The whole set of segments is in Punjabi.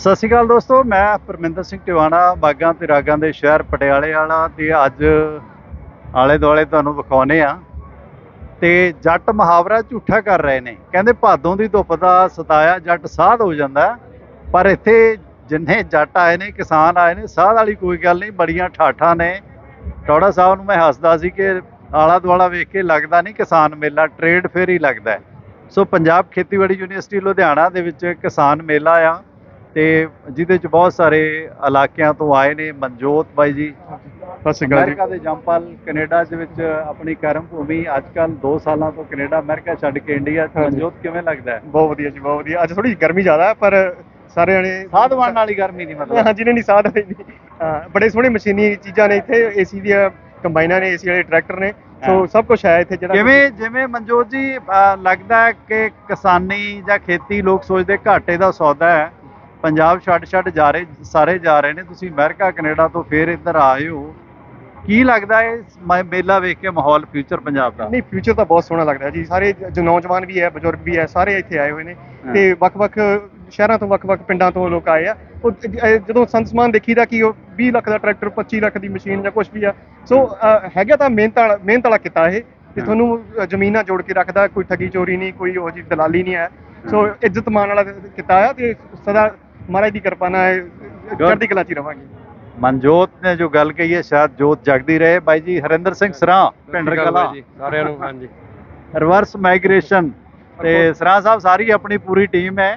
ਸਤਿ ਸ਼੍ਰੀ ਅਕਾਲ ਦੋਸਤੋ, ਮੈਂ ਪਰਮਿੰਦਰ ਸਿੰਘ ਟਿਵਾਣਾ, ਬਾਗਾਂ ਤੇ ਰਾਗਾਂ ਦੇ ਸ਼ਹਿਰ ਪਟਿਆਲੇ ਵਾਲਾ ਤੇ ਅੱਜ ਆਲੇ ਦੁਆਲੇ ਤੁਹਾਨੂੰ ਵਿਖਾਉਨੇ ਆ। ਤੇ ਜੱਟ ਮੁਹਾਵਰਾ ਝੂਠਾ ਕਰ ਰਹੇ ਨੇ। ਕਹਿੰਦੇ ਭਾਦੋਂ ਦੀ ਧੁੱਪ ਦਾ ਸਤਾਇਆ ਜੱਟ ਸਾਧ ਹੋ ਜਾਂਦਾ ਪਰ ਇੱਥੇ ਜਿੰਨੇ ਜੱਟ ਆਏ ਨੇ, ਕਿਸਾਨ ਆਏ ਨੇ, ਸਾਧ ਵਾਲੀ ਕੋਈ ਗੱਲ ਨਹੀਂ, ਬੜੀਆਂ ਠਾਠਾਂ ਨੇ। ਟੌੜਾ ਸਾਹਿਬ ਨੂੰ ਮੈਂ ਹੱਸਦਾ ਸੀ ਕਿ ਆਲਾ ਦੁਆਲਾ ਵੇਖ ਕੇ ਲੱਗਦਾ ਨਹੀਂ ਕਿਸਾਨ ਮੇਲਾ, ਟ੍ਰੇਡ ਫੇਅਰ ਹੀ ਲੱਗਦਾ ਸੋ ਪੰਜਾਬ ਖੇਤੀਬਾੜੀ ਯੂਨੀਵਰਸਿਟੀ ਲੁਧਿਆਣਾ ਦੇ ਵਿੱਚ ਕਿਸਾਨ ਮੇਲਾ ਆ। ਤੇ ਜਿਹਦੇ ਚ ਬਹੁਤ ਸਾਰੇ ਇਲਾਕਿਆਂ ਤੋਂ ਆਏ ਨੇ ਮਨਜੋਤ ਬਾਈ ਜੀ ਸਤਿ ਸ਼੍ਰੀ ਅਕਾਲ ਜੀ। ਅਮਰੀਕਾ ਦੇ ਜੰਪਲ ਕੈਨੇਡਾ ਦੇ ਵਿੱਚ ਆਪਣੀ ਕਰਮ ਭੂਮੀ ਅੱਜ ਕੱਲ 2 ਸਾਲਾਂ ਤੋਂ ਕੈਨੇਡਾ ਅਮਰੀਕਾ ਛੱਡ ਕੇ ਇੰਡੀਆ ਚ। ਮਨਜੋਤ ਕਿਵੇਂ ਲੱਗਦਾ? ਹੈ ਬਹੁਤ ਵਧੀਆ ਜੀ ਬਹੁਤ ਵਧੀਆ। ਅੱਜ ਥੋੜੀ ਗਰਮੀ ਜ਼ਿਆਦਾ ਹੈ ਪਰ ਸਾਰੇ ਜਣੇ ਸਾਧ ਬਣਨ ਵਾਲੀ ਗਰਮੀ ਨਹੀਂ ਮਤਲਬ। ਹਾਂਜੀ ਨਹੀਂ ਨਹੀਂ ਸਾਧ ਹੋਈ ਨਹੀਂ। ਹਾਂ, ਬੜੇ ਸੋਹਣੇ ਮਸ਼ੀਨੀ ਚੀਜ਼ਾਂ ਨੇ ਇੱਥੇ ਏਸੀ ਦੀਆਂ ਕੰਬਾਈਨਾਂ ਨੇ ਏਸੀ ਵਾਲੇ ਟਰੈਕਟਰ ਨੇ। ਹਾਂ। ਸੋ ਸਭ ਕੁਝ ਹੈ ਇੱਥੇ ਜਿਹੜਾ ਕਿਵੇਂ ਜਿਵੇਂ ਮਨਜੋਤ ਜੀ ਲੱਗਦਾ ਹੈ ਕਿ ਕਿਸਾਨੀ ਜਾਂ ਖੇਤੀ ਲੋਕ ਸੋਚਦੇ ਘਾਟੇ ਦਾ ਸੌਦਾ ਹੈ ਪੰਜਾਬ ਛੱਡ ਛੱਡ ਜਾ ਰਹੇ ਸਾਰੇ ਜਾ ਰਹੇ ਨੇ ਤੁਸੀਂ ਅਮਰੀਕਾ ਕੈਨੇਡਾ ਤੋਂ ਫੇਰ ਇੱਧਰ ਆਏ ਹੋ। ਕੀ ਲੱਗਦਾ ਹੈ ਮੇਲਾ ਵੇਖ ਕੇ ਮਾਹੌਲ ਫਿਊਚਰ ਪੰਜਾਬ ਦਾ? ਨਹੀਂ ਫਿਊਚਰ ਤਾਂ ਬਹੁਤ ਸੋਹਣਾ ਲੱਗਦਾ ਜੀ। ਸਾਰੇ ਜੋ ਨੌਜਵਾਨ ਵੀ ਹੈ ਬਜ਼ੁਰਗ ਵੀ ਹੈ ਸਾਰੇ ਇੱਥੇ ਆਏ ਹੋਏ ਨੇ। ਤੇ ਵੱਖ-ਵੱਖ ਸ਼ਹਿਰਾਂ ਤੋਂ ਵੱਖ-ਵੱਖ ਪਿੰਡਾਂ ਤੋਂ ਲੋਕ ਆਏ ਆ। ਉਹ ਜਦੋਂ ਸੰਤ ਸਮਾਨ ਦੇਖੀਦਾ ਕਿ ਉਹ 20 ਲੱਖ ਦਾ ਟਰੈਕਟਰ 25 ਲੱਖ ਦੀ ਮਸ਼ੀਨ ਜਾਂ ਕੁਝ ਵੀ ਆ ਸੋ ਹੈਗਾ ਤਾਂ ਮਿਹਨਤ ਵਾਲਾ ਮਿਹਨਤ ਵਾਲਾ ਕਿੱਤਾ ਇਹ। ਤੇ। ਤੁਹਾਨੂੰ ਜ਼ਮੀਨਾਂ ਜੋੜ ਕੇ ਰੱਖਦਾ ਕੋਈ ਠੱਗੀ ਚੋਰੀ ਨਹੀਂ ਕੋਈ ਉਹ ਜੀ ਦਲਾਲੀ ਨਹੀਂ ਹੈ। ਸੋ ਇੱਜ਼ਤ ਮਾਣ ਵਾਲਾ ਕਿੱਤਾ ਆ ਤੇ ਸਦਾ ਮਹਾਰਾਜ ਦੀ ਕਿਰਪਾ ਨਾਲ ਚੜ੍ਹਦੀ ਕਲਾ 'ਚ ਰਵਾਂਗੇ। ਮਨਜੋਤ ਨੇ ਜੋ ਗੱਲ ਕਹੀ ਹੈ ਸ਼ਾਇਦ ਜੋਤ ਜਗਦੀ ਰਹੇ। ਬਾਈ ਜੀ ਹਰਿੰਦਰ ਸਿੰਘ ਸਰਾਂ ਪਿੰਡ ਕਲਾ। ਜੀ ਸਾਰਿਆਂ ਨੂੰ ਹਾਂਜੀ। ਰਿਵਰਸ ਮਾਈਗ੍ਰੇਸ਼ਨ ਤੇ ਸਰਾਂ ਸਾਹਿਬ ਸਾਰੀ ਆਪਣੀ ਪੂਰੀ ਟੀਮ ਹੈ।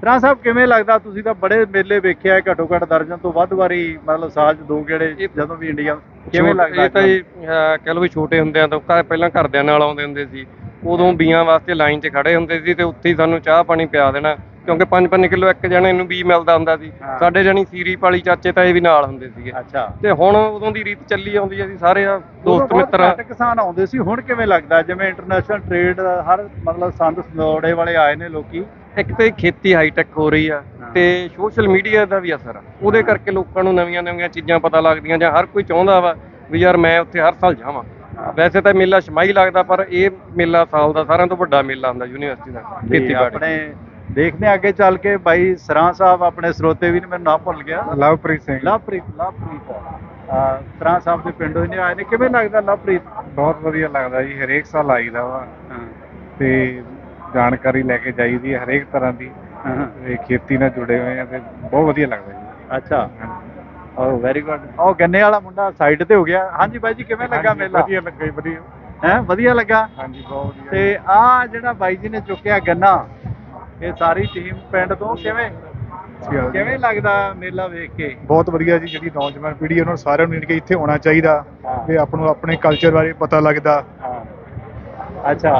ਸਰਾਂ ਸਾਹਿਬ ਕਿਵੇਂ ਲੱਗਦਾ? ਤੁਸੀਂ ਤਾਂ ਬੜੇ ਮੇਲੇ ਵੇਖਿਆ ਹੈ ਘੱਟੋ ਘੱਟ ਦਰਜਨ ਤੋਂ ਵੱਧ ਵਾਰੀ ਮਤਲਬ ਸਾਲ ਚ ਦੋ ਗੇੜੇ ਜਦੋਂ ਵੀ ਇੰਡੀਆ ਕਿਵੇਂ ਲੱਗਦਾ ਇਹ ਤਾਂ ਜੀ ਕਹਿ ਲਓ ਵੀ ਛੋਟੇ ਹੁੰਦਿਆਂ ਤੋਂ ਘਰ ਪਹਿਲਾਂ ਘਰਦਿਆਂ ਨਾਲ ਆਉਂਦੇ ਹੁੰਦੇ ਸੀ। ਉਦੋਂ ਬੀਆਂ ਵਾਸਤੇ ਲਾਈਨ 'ਚ ਖੜੇ ਹੁੰਦੇ ਸੀ ਤੇ ਉੱਥੇ ਹੀ ਸਾਨੂੰ ਚਾਹ ਪਾਣੀ ਪਿਆ ਦੇਣਾ। ਕਿਉਂਕਿ 5-5 ਕਿਲੋ ਇੱਕ ਜਣੇ ਨੂੰ ਬੀ ਮਿਲਦਾ ਹੁੰਦਾ ਸੀ। ਹਾਂ। ਸਾਡੇ ਜਣੀ ਸੀਰੀ ਪਾਲੀ ਚਾਚੇ ਤਾਂ ਇਹ ਵੀ ਨਾਲ ਹੁੰਦੇ ਸੀਗੇ। ਅੱਛਾ। ਤੇ ਹੁਣ ਉਦੋਂ ਦੀ ਰੀਤ ਚੱਲੀ ਆਉਂਦੀ ਹੈ ਜੀ ਸਾਰੇ ਆ ਉਦੋਂ ਦੋਸਤ ਬਹੁਤ ਮਿੱਤਰ ਘੱਟ ਕਿਸਾਨ ਆਉਂਦੇ ਸੀ ਹੁਣ ਕਿਵੇਂ ਲੱਗਦਾ? ਜਿਵੇਂ ਇੰਟਰਨੈਸ਼ਨਲ ਟ੍ਰੇਡ ਹਰ ਮਤਲਬ ਸੰਦ ਸੰਦੋੜੇ ਵਾਲੇ ਆਏ ਨੇ ਲੋਕੀ। ਇੱਕ ਤੇ ਖੇਤੀ ਹਾਈਟੈਕ ਹੋ ਰਹੀ ਆ ਹਾਂ। ਤੇ ਸੋਸ਼ਲ ਮੀਡੀਆ ਦਾ ਵੀ ਅਸਰ ਆ। ਉਹਦੇ ਕਰਕੇ ਲੋਕਾਂ ਨੂੰ ਨਵੀਆਂ-ਨਵੀਆਂ ਚੀਜ਼ਾਂ ਪਤਾ ਲੱਗਦੀਆਂ ਜਾਂ ਹਰ ਕੋਈ ਚਾਹੁੰਦਾ ਵਾ ਵੀ ਯਾਰ ਮੈਂ ਉੱਥੇ ਹਰ ਸਾਲ ਜਾਵਾਂ। ਵੈਸੇ ਤਾਂ ਮੇਲਾ ਛਮਾਈ ਲੱਗਦਾ ਪਰ ਇਹ ਮੇਲਾ ਸਾਲ ਦਾ ਸਾਰਿਆਂ ਤੋਂ ਵੱਡਾ ਮੇਲਾ ਹੁੰਦਾ ਯੂਨੀਵਰਸਿਟੀ ਦਾ ਖੇਤੀਬਾੜੀ। ਆਪਣੇ ਦੇਖਦੇ ਹਾਂ ਅੱਗੇ ਚੱਲ ਕੇ ਬਾਈ ਸਰਾਂ ਸਾਹਿਬ ਆਪਣੇ ਸਰੋਤੇ ਵੀ ਨੇ ਮੈਨੂੰ ਨਾਮ ਭੁੱਲ ਗਿਆ। ਲਵਪ੍ਰੀਤ ਸਿੰਘ। ਲਵਪ੍ਰੀਤ ਲਵਪ੍ਰੀਤ। ਸਰਾਂ ਸਾਹਿਬ ਦੇ ਪਿੰਡੋਂ ਹੀ ਨੇ ਆਏ ਨੇ ਕਿਵੇਂ ਲੱਗਦਾ ਲਵਪ੍ਰੀਤ? ਬਹੁਤ ਵਧੀਆ ਲੱਗਦਾ ਜੀ ਹਰੇਕ ਸਾਲ ਆਈਦਾ ਵਾ। ਤੇ ਜਾਣਕਾਰੀ ਲੈ ਕੇ ਜਾਈਦੀ ਹੈ ਹਰੇਕ ਤਰ੍ਹਾਂ ਦੀ। ਤੇ ਖੇਤੀ ਨਾਲ ਜੁੜੇ ਹੋਏ ਆ ਤੇ ਬਹੁਤ ਵਧੀਆ ਲੱਗਦਾ ਜੀ। ਅੱਛਾ। ਓ ਵੈਰੀ ਗੁੱਡ ਉਹ ਗੰਨੇ ਵਾਲਾ ਮੁੰਡਾ ਸਾਈਡ ਤੇ ਹੋ ਗਿਆ। ਹਾਂਜੀ ਬਾਈ ਜੀ ਕਿਵੇਂ ਲੱਗਾ ਹਾਂਜੀ, ਮੇਲਾ? ਵਧੀਆ ਲੱਗਾ ਜੀ ਵਧੀਆ। ਹੈ ਵਧੀਆ ਲੱਗਾ? ਹਾਂਜੀ ਬਹੁਤ ਵਧੀਆ। ਤੇ ਆ ਜਿਹੜਾ ਬਾਈ ਜੀ ਨੇ ਚੁੱਕਿਆ ਗੰਨਾ ਇਹ ਸਾਰੀ ਟੀਮ ਪਿੰਡ ਤੋਂ ਕਿਵੇਂ? ਕਿਵੇਂ ਲੱਗਦਾ ਮੇਲਾ ਵੇਖ ਕੇ? ਬਹੁਤ ਵਧੀਆ ਜੀ ਜਿਹੜੀ ਨੌਜਵਾਨ ਪੀੜ੍ਹੀ ਉਹਨਾਂ ਸਾਰਿਆਂ ਨੂੰ ਕਿ ਇੱਥੇ ਆਉਣਾ ਚਾਹੀਦਾ। ਤੇ ਆਪ ਨੂੰ ਆਪਣੇ ਕਲਚਰ ਬਾਰੇ ਪਤਾ ਲੱਗਦਾ। ਹਾਂ। ਅੱਛਾ।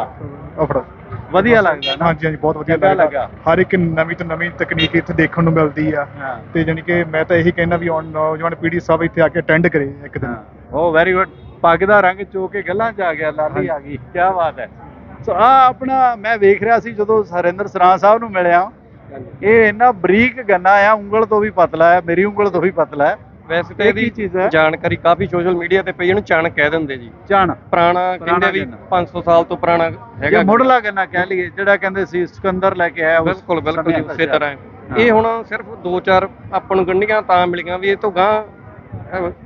ਆਪਣਾ ਵਧੀਆ ਲੱਗਦਾ ਨਾ? ਹਾਂਜੀ ਹਾਂਜੀ ਬਹੁਤ ਵਧੀਆ ਲੱਗਾ। ਹਰ ਇੱਕ ਨਵੀਂ ਤੋਂ ਨਵੀਂ ਤਕਨੀਕ ਇੱਥੇ ਦੇਖਣ ਨੂੰ ਮਿਲਦੀ ਆ। ਤੇ ਜਾਣੀ ਕਿ ਮੈਂ ਤਾਂ ਇਹੀ ਕਹਿਣਾ ਵੀ ਆਉਣ ਨੌਜਵਾਨ ਪੀੜ੍ਹੀ ਸਭ ਇੱਥੇ ਆ ਕੇ ਅਟੈਂਡ ਕਰੇ ਇੱਕ ਦਿਨ। ਉਹ ਵੈਰੀ ਗੁੱਡ ਪੱਗ ਦਾ ਰੰਗ ਚੋ ਕੇ ਗੱਲਾਂ ਚ ਆ ਗਿਆ ਲਾਲੀ ਆ ਗਈ। ਕੀ ਬਾਤ ਹੈ। ਆ ਆਪਣਾ ਮੈਂ ਵੇਖ ਰਿਹਾ ਸੀ ਜਦੋਂ ਹਰਿੰਦਰ ਸਰਾਂ ਸਾਹਿਬ ਨੂੰ ਮਿਲਿਆ। ਇਹ ਇੰਨਾ ਬਰੀਕ ਗੰਨਾ ਆ ਉਂਗਲ ਤੋਂ ਵੀ ਪਤਲਾ ਹੈ ਮੇਰੀ ਉਂਗਲ ਤੋਂ ਵੀ ਪਤਲਾ ਹੈ ਵੈਸੇ ਤਾਂ ਇਹਦੀ? ਜਾਣਕਾਰੀ ਕਾਫੀ ਸੋਸ਼ਲ ਮੀਡੀਆ ਤੇ ਪਈ ਇਹਨੂੰ ਚਣ ਕਹਿ ਦਿੰਦੇ ਜੀ। ਚਣ। ਪੁਰਾਣਾ ਕਹਿੰਦੇ ਵੀ ਗੰਨਾ। 500 ਸਾਲ ਤੋਂ ਪੁਰਾਣਾ ਹੈਗਾ ਮੁੱਢਲਾ ਗੰਨਾ ਕਹਿ ਲਈਏ ਜਿਹੜਾ ਕਹਿੰਦੇ ਸੀ ਸਿਕੰਦਰ ਲੈ ਕੇ ਆਇਆ ਬਿਲਕੁਲ ਬਿਲਕੁਲ ਉਸੇ ਤਰ੍ਹਾਂ। ਇਹ ਹੁਣ ਸਿਰਫ ਦੋ ਚਾਰ ਆਪਾਂ ਨੂੰ ਗੰਢੀਆਂ ਤਾਂ ਮਿਲੀਆਂ ਵੀ ਇਹ ਤੋਂ ਗਾਂ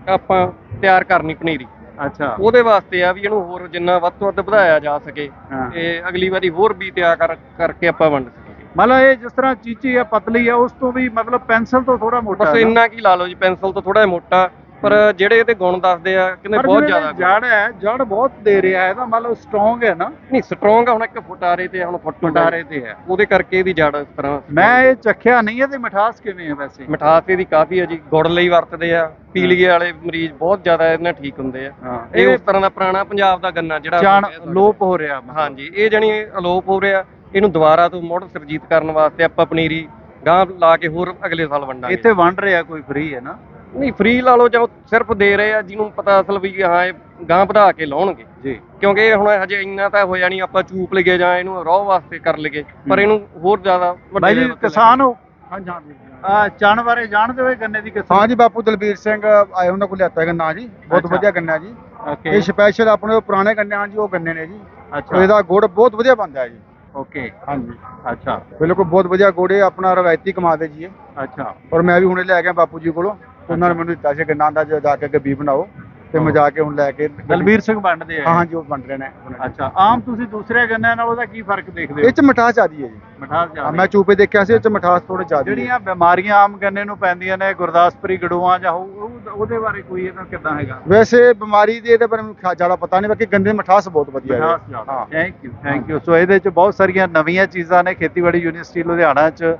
ਆਪਾਂ ਤਿਆਰ ਕਰਨੀ ਪਨੀਰੀ। ਅੱਛਾ ਉਹਦੇ ਵਾਸਤੇ ਆ ਵੀ ਇਹਨੂੰ ਹੋਰ ਜਿੰਨਾ ਵੱਧ ਤੋਂ ਵੱਧ ਵਧਾਇਆ ਜਾ ਸਕੇ ਹਾਂ। ਤੇ ਅਗਲੀ ਵਾਰੀ ਹੋਰ ਵੀ ਤਿਆਰ ਕਰ ਕਰਕੇ ਆਪਾਂ ਵੰਡ ਸਕੀਏ ਮਤਲਬ ਇਹ ਜਿਸ ਤਰ੍ਹਾਂ ਚੀਚੀ ਆ ਪਤਲੀ ਆ ਉਸ ਤੋਂ ਵੀ ਮਤਲਬ ਪੈਨਸਲ ਤੋਂ ਥੋੜਾ ਮੋਟਾ ਬਸ ਹੈ ਨਾ? ਇੰਨਾ ਕੀ ਲਾ ਲਓ ਜੀ ਪੈਨਸਲ ਤੋਂ ਥੋੜਾ ਮੋਟਾ ਪਰ ਜਿਹੜੇ ਇਹਦੇ ਗੁਣ ਦੱਸਦੇ ਆ ਕਹਿੰਦੇ ਬਹੁਤ ਜ਼ਿਆਦਾ। ਜੜ ਹੈ ਜੜ ਬਹੁਤ ਦੇ ਰਿਹਾ ਹੈ ਇਹਦਾ ਮਤਲਬ ਸਟਰੋਂਗ ਹੈ ਨਾ। ਨਹੀਂ ਸਟਰੋਂਗ ਹੁਣ ਇੱਕ ਫੁਟਾਰੇ ਤੇ ਹੁਣ ਫੁੱਟ ਪਟਾਰੇ ਤੇ ਹੈ। ਉਹਦੇ ਕਰਕੇ ਇਹਦੀ ਜੜ ਇਸ ਤਰ੍ਹਾਂ ਮੈਂ ਇਹ ਚੱਖਿਆ ਨਹੀਂ ਇਹਦੀ ਮਿਠਾਸ ਕਿਵੇਂ ਹੈ ਵੈਸੇ? ਮਿਠਾਸ ਇਹਦੀ ਕਾਫੀ ਹੈ ਜੀ ਗੁੜ ਲਈ ਵਰਤਦੇ ਆ ਪੀਲੀਏ ਵਾਲੇ ਮਰੀਜ਼ ਬਹੁਤ ਜ਼ਿਆਦਾ ਇਹਦੇ ਨਾਲ ਠੀਕ ਹੁੰਦੇ ਆ। ਹਾਂ ਇਹ ਉਸ ਤਰ੍ਹਾਂ ਦਾ ਪੁਰਾਣਾ ਪੰਜਾਬ ਦਾ ਗੰਨਾ ਜਿਹੜਾ ਲੋਪ ਹੋ ਰਿਹਾ। ਹਾਂਜੀ ਇਹ ਜਣੀ ਅਲੋਪ ਹੋ ਰਿਹਾ ਇਹਨੂੰ ਦੁਬਾਰਾ ਤੋਂ ਮੁੜ ਸਰਜੀਤ ਕਰਨ ਵਾਸਤੇ ਆਪਾਂ ਪਨੀਰੀ ਗਾਂ ਲਾ ਕੇ ਹੋਰ ਅਗਲੇ ਸਾਲ ਵੰਡਾਂਗੇ। ਇੱਥੇ ਵੰਡ ਰਿਹਾ ਕੋਈ ਫ੍ਰੀ ਹੈ ਨਾ? ਨਹੀਂ ਫ੍ਰੀ ਲਾ ਲਓ ਜਾਂ ਉਹ ਸਿਰਫ ਦੇ ਰਹੇ ਆ ਜਿਹਨੂੰ ਪਤਾ ਅਸਲ ਵੀ ਹਾਂ ਇਹ ਗਾਂ ਵਧਾ ਕੇ ਲਾਉਣਗੇ। ਜੀ। ਕਿਉਂਕਿ ਇਹ ਹੁਣ ਹਜੇ ਇੰਨਾ ਤਾਂ ਹੋਇਆ ਨਹੀਂ ਆਪਾਂ ਚੂਪ ਲਈਏ ਜਾਂ ਇਹਨੂੰ ਰੋਹ ਵਾਸਤੇ ਕਰ ਲਈਏ ਪਰ ਇਹਨੂੰ ਹੋਰ ਜ਼ਿਆਦਾ ਵੱਡੇ ਬਾਈ ਜੀ ਕਿਸਾਨ ਹੋ? ਹਾਂਜੀ ਹਾਂਜੀ ਆ ਚਣ ਬਾਰੇ ਜਾਣਦੇ ਹੋ ਇਹ ਗੰਨੇ ਦੀ ਕਿਸਮ। ਹਾਂ ਜੀ ਬਾਪੂ ਦਲਬੀਰ ਸਿੰਘ ਆਏ ਉਹਨਾਂ ਕੋਲ ਲਿਆਤਾ ਗੰਨਾ ਜੀ ਬਹੁਤ। ਵਧੀਆ ਗੰਨਾ ਜੀ। ਓਕੇ। ਇਹ ਸਪੈਸ਼ਲ ਆਪਣੇ ਪੁਰਾਣੇ ਗੰਨੇ ਹਨ ਜੀ ਉਹ ਗੰਨੇ ਨੇ ਜੀ। ਅੱਛਾ। ਇਹਦਾ ਗੁੜ ਬਹੁਤ ਵਧੀਆ ਬਣਦਾ ਹੈ ਜੀ। ਓਕੇ। ਹਾਂਜੀ ਅੱਛਾ। ਬਿਲਕੁਲ ਬਹੁਤ ਵਧੀਆ ਗੋੜੇ ਆਪਣਾ ਰਵਾਇਤੀ ਕਮਾਦੇ ਜੀ ਇਹ। ਅੱਛਾ। ਔਰ ਮੈਂ ਵੀ ਹੁਣੇ ਲੈ ਆਇਆ ਬਾਪੂ ਜੀ ਕੋਲੋਂ। ਉਹਨਾਂ ਨੇ ਮੈਨੂੰ ਦਿੱਤਾ ਸੀ ਗੰਨਾ ਦਾ ਜੋ ਕੇ ਅੱਗੇ ਬੀ ਬਣਾਓ ਤੇ ਮੈਂ ਜਾ ਕੇ ਹੁਣ ਲੈ ਕੇ ਦਲਬੀਰ ਸਿੰਘ ਵੰਡਦੇ ਆ ਹਾਂ ਜੀ ਉਹ ਵੰਡ ਰਹੇ ਨੇ। ਅੱਛਾ ਆਮ ਤੁਸੀਂ ਦੂਸਰੇ ਗੰਨਿਆਂ ਨਾਲ ਉਹਦਾ ਕੀ ਫ਼ਰਕ ਦੇਖਦੇ ਇਹ ਹੋ ਚ ਮਿਠਾਸ ਆਦੀ ਹੈ ਜੀ। ਮਿਠਾਸ ਜ਼ਿਆਦਾ ਮੈਂ ਚੂਪੇ ਦੇਖਿਆ ਸੀ ਇਹ ਚ ਮਿਠਾਸ ਥੋੜੀ ਜ਼ਿਆਦਾ ਜਿਹੜੀਆਂ ਬਿਮਾਰੀਆਂ ਆਮ ਗੰਨੇ ਨੂੰ ਪੈਂਦੀਆਂ ਨੇ ਗੁਰਦਾਸਪੁਰੀ ਗੜੂਆਂ ਜਾਂ ਉਹ- ਉਹ- ਉਹਦੇ ਬਾਰੇ ਕੋਈ ਇਹਦਾ ਕਿੱਦਾਂ ਹੈਗਾ? ਵੈਸੇ ਬਿਮਾਰੀ ਦੇ ਇਹਦੇ ਬਾਰੇ ਮੈਨੂੰ ਜ਼ਿਆਦਾ ਪਤਾ ਨਹੀਂ ਬਾਕੀ ਗੰਨੇ ਮਿਠਾਸ ਬਹੁਤ ਵਧੀਆ ਹੈ। ਮਿਠਾਸ ਜ਼ਿਆਦਾ। Thank you thank you so ਇਹਦੇ ਚ ਬਹੁਤ ਸਾਰੀਆਂ ਨਵੀਆਂ ਚੀਜ਼ਾਂ ਨੇ ਖੇਤੀਬਾੜੀ ਯੂਨੀਵਰਸਿਟੀ ਲੁਧਿਆਣਾ ਚ।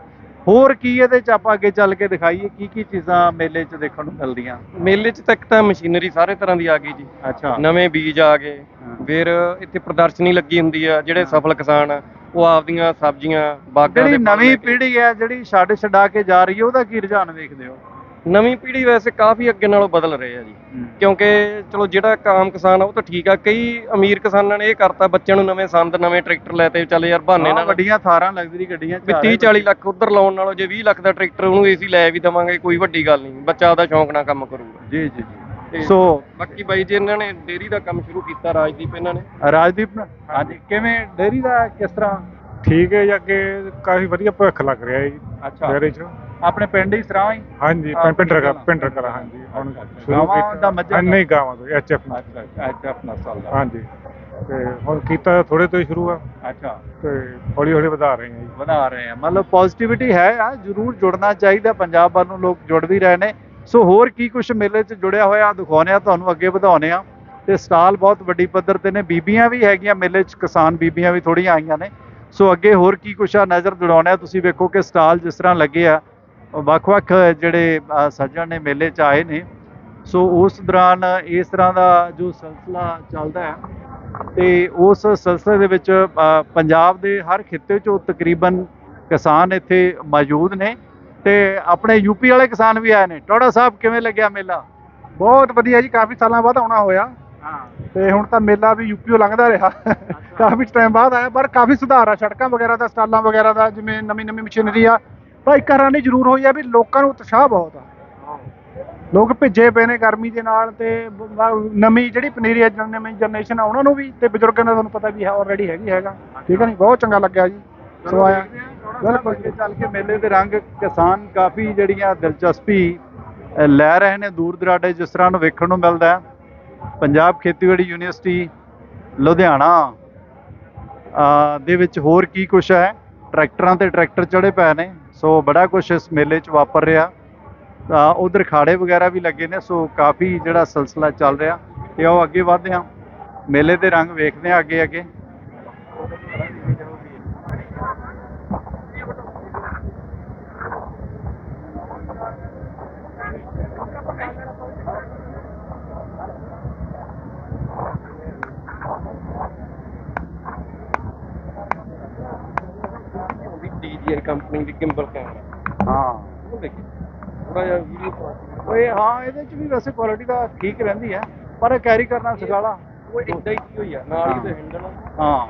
ਹੋਰ ਕੀ ਇਹਦੇ ਚ ਆਪਾਂ ਅੱਗੇ ਚੱਲ ਕੇ ਦਿਖਾਈਏ ਕੀ ਕੀ ਚੀਜ਼ਾਂ ਮੇਲੇ ਚ ਦੇਖਣ ਨੂੰ ਮਿਲਦੀਆਂ? ਮੇਲੇ 'ਚ ਤੱਕ ਤਾਂ ਮਸ਼ੀਨਰੀ ਸਾਰੇ ਤਰ੍ਹਾਂ ਦੀ ਆ ਗਈ ਜੀ। ਅੱਛਾ। ਨਵੇਂ ਬੀਜ ਆ ਗਏ। ਫਿਰ ਇੱਥੇ ਪ੍ਰਦਰਸ਼ਨੀ ਲੱਗੀ ਹੁੰਦੀ ਆ ਜਿਹੜੇ ਸਫਲ ਕਿਸਾਨ ਆ ਉਹ ਆਪਦੀਆਂ ਸਬਜ਼ੀਆਂ ਬਾਗਾਂ ਦੇ ਨਵੀਂ ਪੀੜ੍ਹੀ ਹੈ ਜਿਹੜੀ ਛੱਡ ਛਡਾ ਕੇ ਜਾ ਰਹੀ ਹੈ ਉਹਦਾ ਕੀ ਰੁਝਾਨ ਵੇਖਦੇ ਹੋ? ਨਵੀਂ ਪੀੜ੍ਹੀ ਵੈਸੇ ਕਾਫੀ ਅੱਗੇ ਨਾਲੋਂ ਬਦਲ ਰਹੇ ਆ ਜੀ। ਕਿਉਂਕਿ ਚਲੋ ਜਿਹੜਾ ਆਮ ਕਿਸਾਨ ਆ ਉਹ ਤਾਂ ਠੀਕ ਆ ਕਈ ਅਮੀਰ ਕਿਸਾਨਾਂ ਨੇ ਇਹ ਕਰਤਾ ਬੱਚਿਆਂ ਨੂੰ ਨਵੇਂ ਸੰਦ ਨਵੇਂ ਟਰੈਕਟਰ ਲੈ ਤੇ ਚੱਲ ਯਾਰ ਬਹਾਨੇ ਨਾਲ ਵੱਡੀਆਂ ਥਾਰਾਂ ਲਗਜ਼ਰੀ ਗੱਡੀਆਂ ਵੀ 30 40 ਲੱਖ ਉਧਰ ਲਾਉਣ ਨਾਲੋਂ ਜੇ 20 ਲੱਖ ਦਾ ਟਰੈਕਟਰ ਉਹਨੂੰ ਏਸੀ ਲੈ ਵੀ ਦਵਾਂਗੇ ਕੋਈ ਵੱਡੀ ਗੱਲ ਨਹੀਂ ਬੱਚਾ ਉਹਦਾ ਸ਼ੌਂਕ ਨਾਲ ਕੰਮ ਕਰੂਗਾ। ਜੀ ਜੀ ਜੀ। ਸੋ ਬਾਕੀ ਬਾਈ ਜੀ ਇਹਨਾਂ ਨੇ ਡੇਰੀ ਦਾ ਕੰਮ ਸ਼ੁਰੂ ਕੀਤਾ ਰਾਜਦੀਪ ਇਹਨਾਂ ਨੇ। ਰਾਜਦੀਪ ਹਾਂਜੀ ਕਿਵੇਂ ਡੇਰੀ ਦਾ ਕਿਸ ਤਰ੍ਹਾਂ? ਠੀਕ ਹੈ ਜੀ ਅੱਗੇ ਕਾਫੀ ਵਧੀਆ ਭਵਿੱਖ ਲੱਗ ਰਿਹਾ ਹੈ ਜੀ ਅੱਛਾ। ਡੇਅਰੀ 'ਚ। ਆਪਣੇ ਪਿੰਡ ਹੀ ਸਰਾਂ ਹੀ। ਹਾਂਜੀ ਪਿੰਡ ਪਿੰਡਰ ਪਿੰਡ ਕਰਾ ਹਾਂਜੀ ਹੁਣ। ਸ਼ੁਰੂ ਗਾਵਾਂ ਦਾ ਮੱਝਾਂ ਦਾ? ਨਹੀਂ ਗਾਵਾਂ ਤੋਂ ਐਚਐਫ ਨਾਲ। ਅੱਛਾ ਅੱਛਾ ਅੱਛਾ ਆਪਣਾ ਸਾਲ ਦਾ। ਹਾਂਜੀ ਤੇ ਹੁਣ ਕੀਤਾ ਥੋੜੇ ਤੋਂ ਹੀ ਸ਼ੁਰੂ ਆ। ਅੱਛਾ। ਤੇ ਹੌਲੀ ਹੌਲੀ ਵਧਾ ਰਹੇ ਹਾਂ ਜੀ। ਵਧਾ ਰਹੇ ਆ ਮਤਲਬ ਪੋਜ਼ਿਟਿਵਿਟੀ ਹੈ ਆ ਜਰੂਰ ਜੁੜਨਾ ਚਾਹੀਦਾ। ਪੰਜਾਬ ਵੱਲ ਨੂੰ ਲੋਕ ਜੁੜ ਵੀ ਰਹੇ ਨੇ। ਸੋ ਹੋਰ ਕੀ ਕੁਝ ਮੇਲੇ 'ਚ ਜੁੜਿਆ ਹੋਇਆ ਦਿਖਾਉਂਦੇ ਆ ਤੁਹਾਨੂੰ ਅੱਗੇ ਵਧਾਉਂਦੇ ਆ ਤੇ ਸਟਾਲ ਬਹੁਤ ਵੱਡੀ ਪੱਧਰ ਤੇ ਨੇ। ਬੀਬੀਆਂ ਵੀ ਹੈਗੀਆਂ ਮੇਲੇ 'ਚ ਕਿਸਾਨ ਬੀਬੀਆਂ ਵੀ ਥੋੜੀਆਂ ਆਈਆਂ ਨੇ। ਸੋ ਅੱਗੇ ਹੋਰ ਕੀ ਕੁਛ ਆ ਨਜ਼ਰ ਦੌੜਾਉਣਾ ਹੈ। ਤੁਸੀਂ ਵੇਖੋ ਕਿ ਸਟਾਲ ਜਿਸ ਤਰ੍ਹਾਂ ਲੱਗੇ ਆ ਵੱਖ-ਵੱਖ ਜਿਹੜੇ ਸੱਜਣ ਨੇ ਮੇਲੇ 'ਚ ਆਏ ਨੇ। ਸੋ ਉਸ ਦੌਰਾਨ ਇਸ ਤਰ੍ਹਾਂ ਦਾ ਜੋ ਸਿਲਸਿਲਾ ਚੱਲਦਾ ਹੈ ਤੇ ਉਸ ਸਿਲਸਿਲੇ ਦੇ ਵਿੱਚ ਪੰਜਾਬ ਦੇ ਹਰ ਖਿੱਤੇ 'ਚੋਂ ਤਕਰੀਬਨ ਕਿਸਾਨ ਇੱਥੇ ਮੌਜੂਦ ਨੇ ਤੇ ਆਪਣੇ ਯੂਪੀ ਵਾਲੇ ਕਿਸਾਨ ਵੀ ਆਏ ਨੇ। ਟੋੜਾ ਸਾਹਿਬ ਕਿਵੇਂ ਲੱਗਿਆ ਮੇਲਾ? ਬਹੁਤ ਵਧੀਆ ਜੀ ਕਾਫੀ ਸਾਲਾਂ ਬਾਅਦ ਆਉਣਾ ਹੋਇਆ। ਹਾਂ। ਤੇ ਹੁਣ ਤਾਂ ਮੇਲਾ ਵੀ ਯੂਪੀਓ ਲੰਘਦਾ ਰਿਹਾ। ਕਾਫੀ ਟਾਈਮ ਬਾਅਦ ਆਇਆ ਪਰ ਕਾਫੀ ਸੁਧਾਰ ਆ। ਸੜਕਾਂ ਵਗੈਰਾ ਦਾ ਸਟਾਲਾਂ ਵਗੈਰਾ ਦਾ ਜਿਵੇਂ ਨਵੀਂ ਨਵੀਂ ਮਸ਼ੀਨਰੀ ਆ ਪਰ ਇੱਕ ਹੈਰਾਨੀ ਜ਼ਰੂਰ ਹੋਈ ਆ ਵੀ ਲੋਕਾਂ ਨੂੰ ਉਤਸ਼ਾਹ ਬਹੁਤ ਆ। ਲੋਕ ਭਿੱਜੇ ਪਏ ਨੇ ਗਰਮੀ ਦੇ ਨਾਲ ਤੇ ਨਵੀਂ ਜਿਹੜੀ ਪਨੀਰੀ ਆ ਨਵੀਂ ਜਨਰੇਸ਼ਨ ਆ, ਉਹਨਾਂ ਨੂੰ ਵੀ ਤੇ ਬਜ਼ੁਰਗਾਂ ਦਾ ਤੁਹਾਨੂੰ ਪਤਾ ਵੀ ਹੈ ਆਲਰੇਡੀ ਹੈਗੀ ਹੈਗਾ। ਠੀਕ ਹੈ ਨਹੀਂ ਬਹੁਤ ਚੰਗਾ ਲੱਗਿਆ ਜੀ। ਸੋ ਆਇਆ। ਬਿਲਕੁਲ ਅੱਗੇ ਚੱਲ ਕੇ ਮੇਲੇ ਦੇ ਰੰਗ ਕਿਸਾਨ ਕਾਫੀ ਜਿਹੜੀਆਂ ਦਿਲਚਸਪੀ ਲੈ ਰਹੇ ਨੇ ਦੂਰ ਦਰਾਡੇ, ਜਿਸ ਤਰ੍ਹਾਂ ਨੂੰ ਵੇਖਣ ਨੂੰ ਮਿਲਦਾ ਹੈ। ਪੰਜਾਬ ਖੇਤੀਬਾੜੀ ਯੂਨੀਵਰਸਿਟੀ, ਲੁਧਿਆਣਾ ਦੇ ਵਿੱਚ ਹੋਰ ਕੀ ਕੁਛ ਹੈ? ਟਰੈਕਟਰਾਂ ਤੇ ਟਰੈਕਟਰ ਚੜੇ ਪਏ ਨੇ। ਸੋ ਬੜਾ ਕੁਛ ਇਸ ਮੇਲੇ 'ਚ ਵਾਪਰ ਰਿਹਾ। ਤਾਂ ਉਧਰ ਖਾੜੇ ਵਗੈਰਾ ਵੀ ਲੱਗੇ ਨੇ, ਸੋ ਕਾਫੀ ਜਿਹੜਾ ਸਿਲਸਿਲਾ ਚੱਲ ਰਿਹਾ। ਤੇ ਆਓ ਅੱਗੇ ਵਧਦੇ ਹਾਂ। ਮੇਲੇ ਦੇ ਰੰਗ ਵੇਖਦੇ ਹਾਂ ਅੱਗੇ ਅੱਗੇ ਕੰਪਨੀ ਦੀ ਕਿੰਬਲ ਕੈਮਰਾ ਹਾਂ। ਉਹ ਦੇਖੀ। ਥੋੜਾ ਜਿਹਾ ਵੀਡੀਓ ਕੁਆਲਿਟੀ ਹਾਂ ਇਹਦੇ ਚ ਵੀ ਵੈਸੇ ਕੁਆਲਿਟੀ ਦਾ ਠੀਕ ਰਹਿੰਦੀ ਹੈ ਪਰ ਕੈਰੀ ਕਰਨਾ ਸਿਖਾਲਾ ਉਹ ਇਦਾਂ ਹੀ ਕੀ ਹੋਈ ਆ ਨਾਲ ਹੀ ਤੇ ਹੈਂਡਲ ਹਾਂ।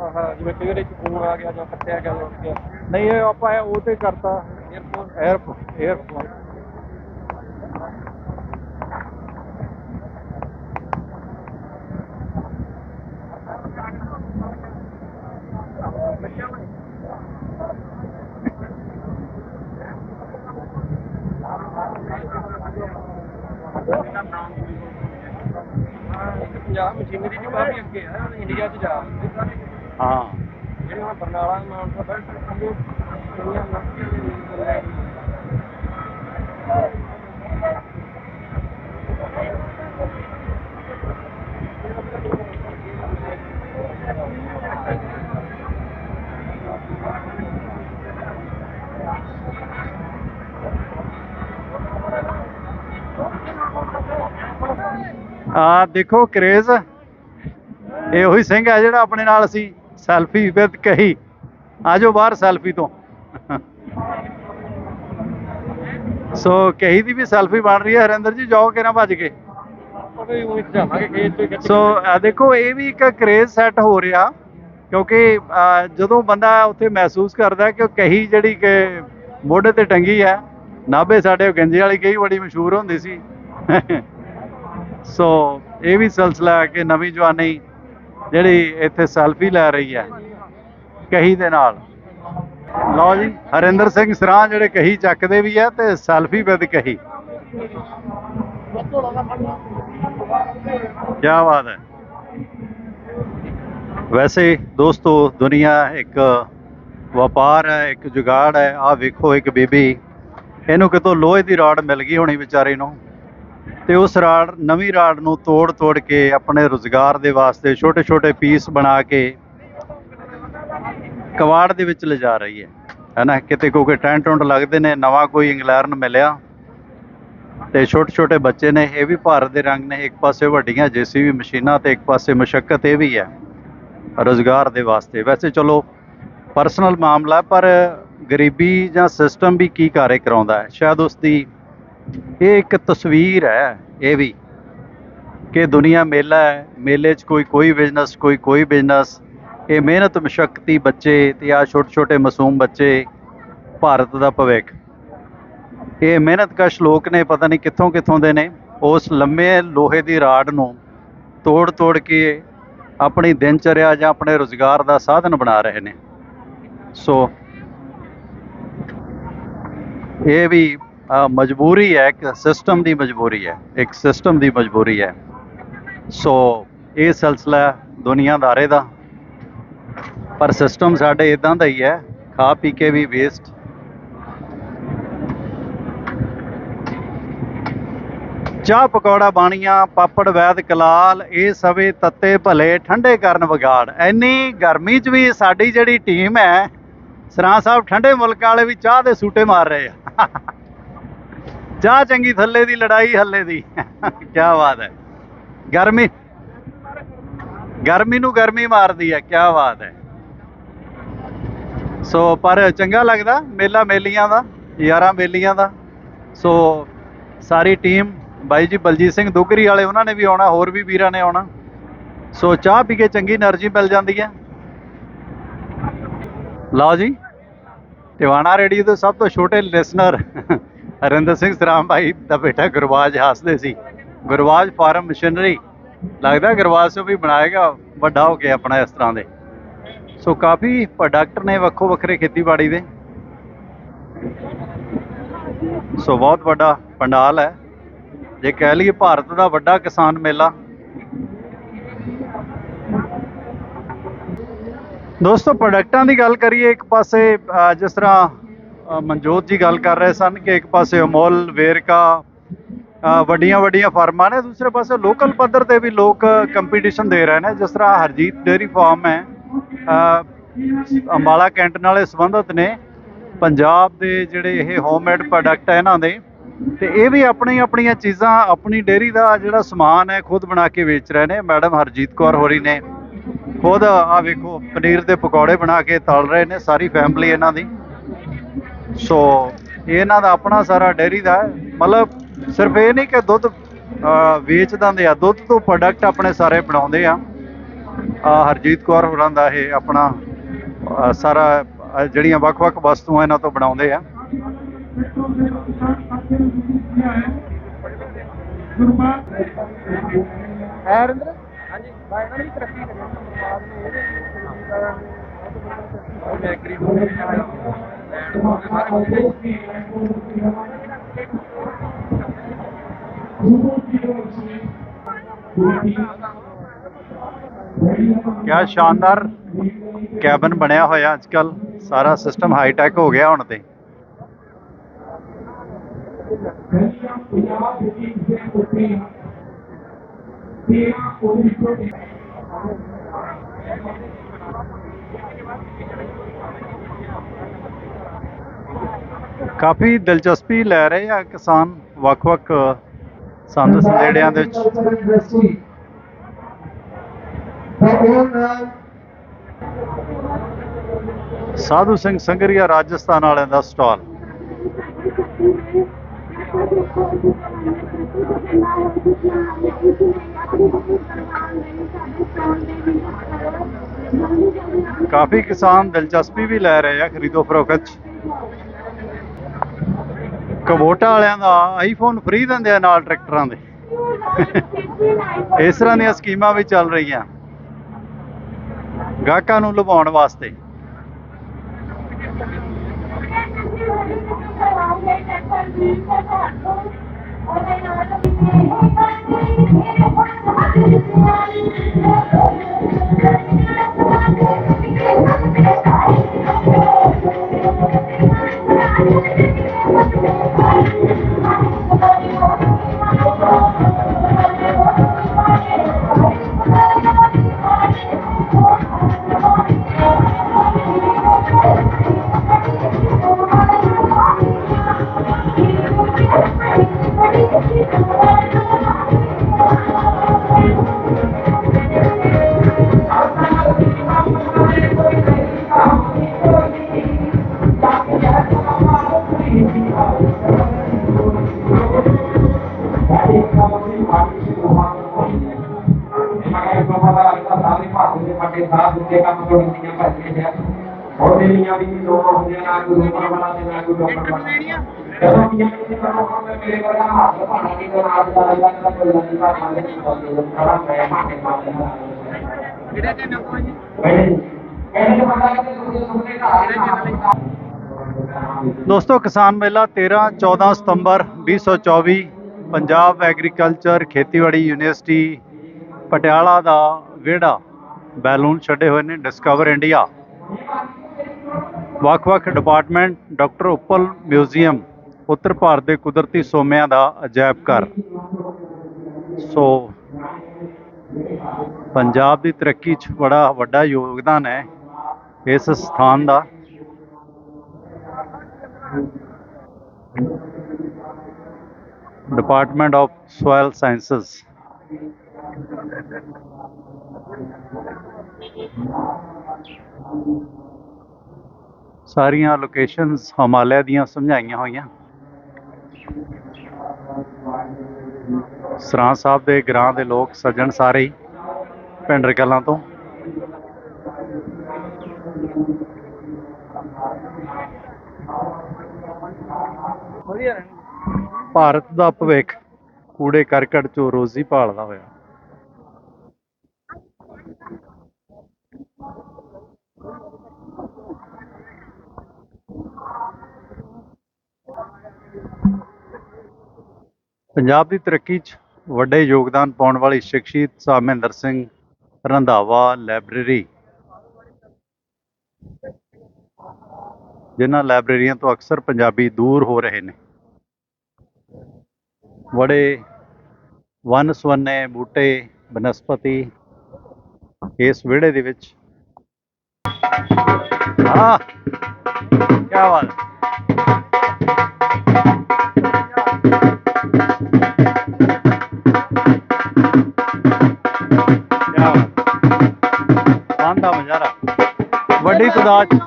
ਆਹ ਜਿਵੇਂ ਕਈ ਵਾਰੀ ਫੋਨ ਆ ਗਿਆ ਜਾਂ ਕੱਟਿਆ ਗਿਆ ਨਹੀਂ ਇਹ ਆਪਾਂ ਉਹ ਤੇ ਕਰਤਾ। 에어ਪੋਰਟ 에어ਪੋਰਟ 에어ਪੋਰਟ ਆ ਦੇਖੋ ਕਰੇਜ਼। ਇਹ ਉਹੀ ਸਿੰਘ ਹੈ ਜਿਹੜਾ ਆਪਣੇ ਨਾਲ ਅਸੀਂ ਸੈਲਫੀ ਵਿਦ ਕਹੀ। ਆਜੋ ਬਾਹਰ ਸੈਲਫੀ ਤੋਂ। ਸੋ ਕਹੀ ਦੀ ਵੀ ਸੈਲਫੀ ਬਣ ਰਹੀ ਹੈ। ਹਰਿੰਦਰ ਜੀ ਜਾਓ ਕਿਰਾਂ ਭੱਜ ਕੇ? ਸੋ ਦੇਖੋ ਇਹ ਵੀ ਇੱਕ ਕਰੇਜ਼ ਸੈੱਟ ਹੋ ਰਿਹਾ। ਕਿਉਂਕਿ ਜਦੋਂ ਬੰਦਾ ਉੱਥੇ ਮਹਿਸੂਸ ਕਰਦਾ ਕਿ ਕਹੀ ਜਿਹੜੀ ਕਿ ਮੋਢੇ ਤੇ ਟੰਗੀ ਹੈ ਨਾਭੇ ਸਾਡੇ ਗੰਜੇ ਵਾਲੀ ਕਹੀ ਬੜੀ ਮਸ਼ਹੂਰ ਹੁੰਦੀ ਸੀ। ਸੋ ਇਹ ਵੀ ਸਿਲਸਿਲਾ ਹੈ ਕਿ ਨਵੀਂ ਜਵਾਨੀ ਜਿਹੜੀ ਇੱਥੇ ਸੈਲਫੀ ਲੈ ਰਹੀ ਹੈ, ਕਹੀ ਦੇ ਨਾਲ। ਲਓ ਜੀ, ਹਰਿੰਦਰ ਸਿੰਘ ਸਰਾਂ ਜਿਹੜੇ ਕਹੀ ਚੱਕਦੇ ਵੀ ਆ ਤੇ ਸੈਲਫੀ ਵਿਦ ਕਹੀ। ਕੀ ਬਾਤ ਹੈ। ਵੈਸੇ ਦੋਸਤੋ, ਦੁਨੀਆ ਇੱਕ ਵਪਾਰ ਹੈ, ਇੱਕ ਜੁਗਾੜ ਹੈ। ਆ ਵੇਖੋ ਇੱਕ ਬੀਬੀ, ਇਹਨੂੰ ਕਿਤੋਂ ਲੋਹੇ ਦੀ ਰਾਡ ਮਿਲ ਗਈ ਹੋਣੀ ਵਿਚਾਰੇ ਨੂੰ। ਤੇ ਉਸ ਰਾੜ, ਨਵੀਂ ਰਾੜ ਨੂੰ ਤੋੜ ਤੋੜ ਕੇ ਆਪਣੇ ਰੋਜ਼ਗਾਰ ਦੇ ਵਾਸਤੇ ਛੋਟੇ ਛੋਟੇ ਪੀਸ ਬਣਾ ਕੇ ਕਵਾੜ ਦੇ ਵਿੱਚ ਲਿਜਾ ਰਹੀ ਹੈ। ਹੈਨਾ ਕਿਤੇ ਕੋਈ ਟੈਂਟ ਟੁੰਟ ਲੱਗਦੇ ਨੇ, ਨਵਾਂ ਕੋਈ ਇੰਗਲੈਰਨ ਮਿਲਿਆ ਤੇ ਛੋਟੇ ਛੋਟੇ ਬੱਚੇ ਨੇ, ਇਹ ਵੀ ਭਾਰਤ ਦੇ ਰੰਗ ਨੇ, ਇੱਕ ਪਾਸੇ ਵੱਡੀਆਂ ਜੀਸੀਬੀ ਮਸ਼ੀਨਾਂ ਤੇ ਇੱਕ ਪਾਸੇ ਮੁਸ਼ਕਲ ਇਹ ਵੀ ਹੈ ਰੋਜ਼ਗਾਰ ਦੇ ਵਾਸਤੇ। ਵੈਸੇ ਚਲੋ ਪਰਸਨਲ ਮਾਮਲਾ ਪਰ ਗਰੀਬੀ ਜਾਂ ਸਿਸਟਮ ਵੀ ਕੀ ਕਾਰੇ ਕਰਾਉਂਦਾ ਹੈ? ਸ਼ਾਇਦ ਉਸ ਦੀ ਇਹ ਇੱਕ ਤਸਵੀਰ ਹੈ, ਇਹ ਵੀ ਕਿ ਦੁਨੀਆ ਮੇਲਾ ਹੈ, ਮੇਲੇ 'ਚ ਕੋਈ ਕੋਈ ਬਿਜ਼ਨਸ ਕੋਈ ਕੋਈ ਬਿਜ਼ਨਸ ਇਹ ਮਿਹਨਤ, ਮਸ਼ਕਤੀ ਬੱਚੇ ਤੇ ਆ ਛੋਟੇ ਛੋਟੇ ਮਾਸੂਮ ਬੱਚੇ ਭਾਰਤ ਦਾ ਭਵਿੱਖ। ਇਹ ਮਿਹਨਤਕਸ਼ ਲੋਕ ਨੇ, ਪਤਾ ਨਹੀਂ ਕਿੱਥੋਂ ਕਿੱਥੋਂ ਦੇ ਨੇ। ਉਸ ਲੰਮੇ ਲੋਹੇ ਦੀ ਰਾੜ ਨੂੰ ਤੋੜ ਤੋੜ ਕੇ ਆਪਣੀ ਦਿਨਚਰਿਆ ਜਾਂ ਆਪਣੇ ਰੋਜ਼ਗਾਰ ਦਾ ਸਾਧਨ ਬਣਾ ਰਹੇ ਨੇ। ਸੋ, ਇਹ ਵੀ ਮਜਬੂਰੀ ਹੈ, ਇੱਕ ਸਿਸਟਮ ਦੀ ਮਜਬੂਰੀ ਹੈ, ਇੱਕ ਸਿਸਟਮ ਦੀ ਮਜਬੂਰੀ ਹੈ। ਸੋ ਇਹ ਸਿਲਸਿਲਾ ਦੁਨੀਆਦਾਰੇ ਦਾ। ਪਰ ਸਿਸਟਮ ਸਾਡੇ ਇਦਾਂ ਦਾ ਹੀ ਹੈ, ਖਾ ਪੀ ਕੇ ਵੀ ਵੇਸਟ ਚਾਹ ਪਕੌੜਾ ਬਾਣੀਆਂ, ਪਾਪੜ, ਵੈਦ, ਕਲਾਲ, ਇਹ ਸਵੇ ਤੱਤੇ ਭਲੇ, ਠੰਡੇ ਕਰਨ ਵਿਗਾੜ। ਐਨੀ ਗਰਮੀ 'ਚ ਵੀ ਸਾਡੀ ਜਿਹੜੀ ਟੀਮ ਹੈ, ਸਰਾਂ ਸਾਹਿਬ ਠੰਡੇ ਮੁਲਕਾਂ ਵਾਲੇ ਵੀ ਚਾਹ ਦੇ ਸੂਟੇ ਮਾਰ ਰਹੇ ਆ। ਜਾ ਚੰਗੀ ਥੱਲੇ ਦੀ, ਲੜਾਈ ਹੱਲੇ ਦੀ। ਕੀ ਬਾਤ ਹੈ। ਗਰਮੀ। ਗਰਮੀ ਨੂੰ ਗਰਮੀ ਮਾਰਦੀ ਹੈ, ਕੀ ਬਾਤ ਹੈ। ਸੋ, ਪਰ ਚੰਗਾ ਲੱਗਦਾ, ਮੇਲਾ ਮੇਲੀਆਂ ਦਾ, ਯਾਰਾਂ ਮੇਲੀਆਂ ਦਾ। ਸੋ, ਸਾਰੀ ਟੀਮ, ਬਾਈ ਜੀ ਬਲਜੀਤ ਸਿੰਘ ਦੁਗਰੀ ਵਾਲੇ, ਉਹਨਾਂ ਨੇ ਵੀ ਆਉਣਾ, ਹੋਰ ਵੀ ਵੀਰਾਂ ਨੇ ਆਉਣਾ। ਸੋ, ਚਾਹ ਪੀ ਕੇ ਚੰਗੀ એનર્ਜੀ ਮਿਲ ਜਾਂਦੀ ਹੈ। ਲਓ ਜੀ, ਟਿਵਾਣਾ ਰੇਡੀਓ ਦੇ ਸਭ ਤੋਂ ਛੋਟੇ ਲਿਸਨਰ ਹਰਿੰਦਰ ਸਿੰਘ ਸਰਾਮ ਭਾਈ ਦਾ ਬੇਟਾ ਗੁਰਵਾਜ਼ ਹੱਸਦੇ ਸੀ। Gurbaj farm machinery. ਲੱਗਦਾ ਗੁਰਵਾਜ਼ ਤੋਂ ਵੀ ਬਣਾਏਗਾ ਵੱਡਾ ਹੋ ਕੇ ਆਪਣਾ ਇਸ ਤਰ੍ਹਾਂ ਦੇ। ਸੋ ਕਾਫੀ ਪ੍ਰੋਡਕਟ ਨੇ ਵੱਖੋ ਵੱਖਰੇ ਖੇਤੀਬਾੜੀ ਦੇ। ਸੋ ਬਹੁਤ ਵੱਡਾ ਪੰਡਾਲ ਹੈ। ਜੇ ਕਹਿ ਲਈਏ ਭਾਰਤ ਦਾ ਵੱਡਾ ਕਿਸਾਨ ਮੇਲਾ। ਦੋਸਤੋ ਪ੍ਰੋਡਕਟਾਂ ਦੀ ਗੱਲ ਕਰੀਏ, ਇੱਕ ਪਾਸੇ ਜਿਸ ਤਰ੍ਹਾਂ ਮਨਜੋਤ ਜੀ ਗੱਲ ਕਰ ਰਹੇ ਸਨ ਕਿ ਇੱਕ ਪਾਸੇ ਅਮੋਲ ਵੇਰਕਾ ਵੱਡੀਆਂ ਵੱਡੀਆਂ ਫਾਰਮਾਂ ਨੇ ਦੂਸਰੇ ਪਾਸੇ ਲੋਕਲ ਪੱਧਰ ਤੇ ਵੀ ਲੋਕ ਕੰਪੀਟੀਸ਼ਨ ਦੇ ਰਹੇ ਨੇ ਜਿਸ ਤਰ੍ਹਾਂ ਹਰਜੀਤ ਡੇਅਰੀ ਫਾਰਮ ਹੈ ਅ, ਅੰਬਾਲਾ ਕੈਂਟ ਨਾਲੇ ਸੰਬੰਧਿਤ ਨੇ ਪੰਜਾਬ ਦੇ ਜਿਹੜੇ ਇਹ ਹੋਮਮੇਡ ਪ੍ਰੋਡਕਟ ਹੈ ਇਹਨਾਂ ਦੇ ਤੇ ਇਹ ਵੀ ਆਪਣੀ ਆਪਣੀਆਂ ਚੀਜ਼ਾਂ ਆਪਣੀ ਡੇਅਰੀ ਦਾ ਜਿਹੜਾ ਸਮਾਨ ਹੈ ਖੁਦ ਬਣਾ ਕੇ ਵੇਚ ਰਹੇ ਨੇ ਮੈਡਮ ਹਰਜੀਤ ਕੌਰ ਹੋਰੀ ਨੇ ਖੁਦ ਆ ਵੇਖੋ ਪਨੀਰ ਦੇ ਪਕੌੜੇ ਬਣਾ ਕੇ ਤਲ ਰਹੇ ਨੇ ਸਾਰੀ ਫੈਮਿਲੀ ਇਹਨਾਂ ਦੀ। ਸੋ ਇਹਨਾਂ ਦਾ ਆਪਣਾ ਸਾਰਾ ਡੇਅਰੀ ਦਾ ਹੈ। ਮਤਲਬ ਸਿਰਫ ਇਹ ਨਹੀਂ ਕਿ ਦੁੱਧ ਅਹ, ਵੇਚ ਦਿੰਦੇ ਆ। ਦੁੱਧ ਤੋਂ ਪ੍ਰੋਡਕਟ ਆਪਣੇ ਸਾਰੇ ਬਣਾਉਂਦੇ ਆ। ਆ ਹਰਜੀਤ ਕੌਰ ਹੋਰਾਂ ਦਾ ਇਹ ਆਪਣਾ ਅਹ, ਸਾਰਾ ਅਹ, ਜਿਹੜੀਆਂ ਵੱਖ-ਵੱਖ ਵਸਤੂਆਂ ਇਹਨਾਂ ਤੋਂ ਬਣਾਉਂਦੇ ਆ। ਹੈ ਰਿੰਦਰ ਹਾਂਜੀ। ਬਾਈ ਨਾਲ ਤਰੱਕੀ ਕਰੇ ਬਾਅਦ ਨੇ ਇਹਦੇ ਕਿਆ ਸ਼ਾਨਦਾਰ ਕੈਬਨ ਬਣਿਆ ਹੋਇਆ ਅੱਜ ਕੱਲ ਸਾਰਾ ਸਿਸਟਮ ਹਾਈ ਟੈਕ ਹੋ ਗਿਆ ਹੁਣ ਤੇ ਕਾਫੀ ਦਿਲਚਸਪੀ ਲੈ ਰਹੇ ਆ ਕਿਸਾਨ ਵੱਖ-ਵੱਖ ਸੰਦ ਸੰਦੇੜਿਆਂ ਦੇ ਵਿੱਚ। ਸਾਧੂ ਸਿੰਘ ਸੰਗਰੀਆ, ਰਾਜਸਥਾਨ ਵਾਲਿਆਂ ਦਾ ਸਟਾਲ। ਕਾਫੀ ਕਿਸਾਨ ਦਿਲਚਸਪੀ ਵੀ ਲੈ ਰਹੇ ਆ ਖਰੀਦੋ ਫਰੋਖਤ 'ਚ। ਕਬੋਟਾ ਵਾਲਿਆਂ ਦਾ ਆਈਫੋਨ ਫ੍ਰੀ ਦਿੰਦੇ ਆ ਨਾਲ ਟਰੈਕਟਰਾਂ ਦੇ। ਇਸ ਤਰ੍ਹਾਂ ਦੀਆਂ ਸਕੀਮਾਂ ਵੀ ਚੱਲ ਰਹੀਆਂ। ਗਾਹਕਾਂ ਨੂੰ ਲੁਭਾਉਣ ਵਾਸਤੇ। ਦੋਸਤੋ, ਕਿਸਾਨ ਮੇਲਾ 13 14 ਸਤੰਬਰ 2024 ਪੰਜਾਬ ਐਗਰੀਕਲਚਰ ਖੇਤੀਬਾੜੀ ਯੂਨੀਵਰਸਿਟੀ, ਪਟਿਆਲਾ ਦਾ ਵਿਹੜਾ ਬੈਲੂਨ ਛੱਡੇ ਹੋਏ ਨੇ ਡਿਸਕਵਰ ਇੰਡੀਆ ਵੱਖ-ਵੱਖ ਡਿਪਾਰਟਮੈਂਟ, ਡਾਕਟਰ ਉੱਪਲ ਮਿਊਜ਼ੀਅਮ, ਉੱਤਰ ਭਾਰਤ ਦੇ ਕੁਦਰਤੀ ਸੋਮਿਆਂ ਦਾ ਅਜਾਇਬ ਘਰ ਸੋ, ਪੰਜਾਬ ਦੀ ਤਰੱਕੀ 'ਚ ਬੜਾ ਵੱਡਾ ਯੋਗਦਾਨ ਹੈ ਇਸ ਸਥਾਨ ਦਾ Department of Soil Sciences. ਸਾਰੀਆਂ ਲੋਕੇਸ਼ਨਸ ਹਿਮਾਲਿਆ ਦੀਆਂ ਸਮਝਾਈਆਂ ਹੋਈਆਂ। ਸਰਾਂ ਸਾਹਿਬ ਦੇ ਗ੍ਰਾਂ ਦੇ ਲੋਕ ਸੱਜਣ ਸਾਰੇ ਹੀ ਪਿੰਡਰ ਕਲਾਂ ਤੋਂ। ਭਾਰਤ ਦਾ ਭਵਿੱਖ ਕੂੜੇ ਕਰਕਟ ਚੋਂ ਰੋਜ਼ੀ ਭਾਲਦਾ ਹੋਇਆ। ਪੰਜਾਬ ਦੀ ਤਰੱਕੀ 'ਚ ਵੱਡੇ ਯੋਗਦਾਨ ਪਾਉਣ ਵਾਲੀ ਸ਼ਖਸੀਅਤ ਸਾਹਿਬ ਮਹਿੰਦਰ ਸਿੰਘ ਰੰਧਾਵਾ ਲਾਇਬ੍ਰੇਰੀ। ਜਿਨ੍ਹਾਂ ਲਾਇਬ੍ਰੇਰੀਆਂ ਤੋਂ ਅਕਸਰ ਪੰਜਾਬੀ ਦੂਰ ਹੋ ਰਹੇ ਨੇ। ਬੜੇ ਵੰਨ ਸੁਵੰਨੇ ਬੂਟੇ ਬਨਸਪਤੀ ਇਸ ਵਿਹੜੇ ਦੇ ਵਿੱਚ। ਆ ਕੀ ਬਾਤ 'ਚ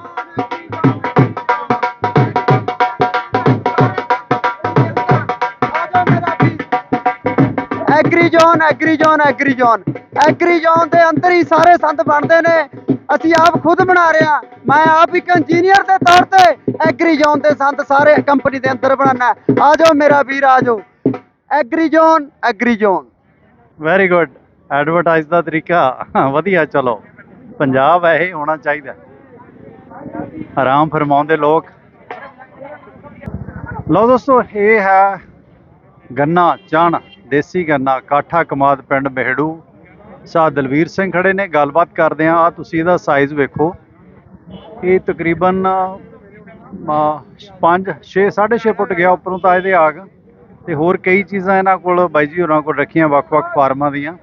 agri zone agri zone agri zone agri zone ਦੇ ਅੰਦਰ ਹੀ ਸਾਰੇ ਸੰਦ ਬਣਦੇ ਨੇ। ਅਸੀਂ ਆਪ ਖੁਦ ਬਣਾ ਰਹੇ ਹਾਂ। ਮੈਂ ਆਪ ਇੱਕ ਇੰਜੀਨੀਅਰ ਦੇ ਤੌਰ ਤੇ ਐਗਰੀ ਜ਼ੋਨ ਦੇ ਸੰਦ ਸਾਰੇ ਕੰਪਨੀ ਦੇ ਅੰਦਰ ਬਣਾਉਣਾ ਆ ਜਾਓ ਮੇਰਾ ਵੀਰ ਆ ਜਾਓ। Agri zone agri zone very good advertise ਦਾ ਤਰੀਕਾ। ਵਧੀਆ ਚਲੋ। ਪੰਜਾਬ ਇਹ ਹੋਣਾ ਚਾਹੀਦਾ। ਆਰਾਮ ਫਰਮਾਉਂਦੇ ਲੋਕ। ਲਓ ਦੋਸਤੋ, ਇਹ ਹੈ ਗੰਨਾ ਚਣ, ਦੇਸੀ ਗੰਨਾ, ਕਾਠਾ ਕਮਾਦ ਪਿੰਡ ਮਹਿੜੂ। ਸਾਹ ਦਲਵੀਰ ਸਿੰਘ ਖੜੇ ਨੇ, ਗੱਲਬਾਤ ਕਰਦੇ ਆ ਆ ਤੁਸੀਂ ਇਹਦਾ ਸਾਈਜ਼ ਵੇਖੋ। ਇਹ ਤਕਰੀਬਨ 5 6 6.5 ਫੁੱਟ ਗਿਆ, ਉੱਪਰੋਂ ਤਾਂ ਇਹਦੇ ਆਗ। ਤੇ ਹੋਰ ਕਈ ਚੀਜ਼ਾਂ ਇਹਨਾਂ ਕੋਲ ਬਾਈ ਜੀ ਹੋਰਾਂ ਕੋਲ ਰੱਖੀਆਂ, ਵੱਖ-ਵੱਖ ਫਾਰਮਾਂ ਦੀਆਂ।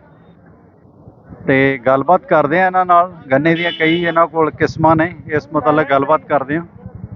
ਤੇ ਗੱਲਬਾਤ ਕਰਦੇ ਆ ਇਹਨਾਂ ਨਾਲ। ਗੰਨੇ ਦੀਆਂ ਕਈ ਇਹਨਾਂ ਕੋਲ ਕਿਸਮਾਂ ਨੇ, ਇਸ ਮੁਤਲਕ ਗੱਲਬਾਤ ਕਰਦੇ ਆ।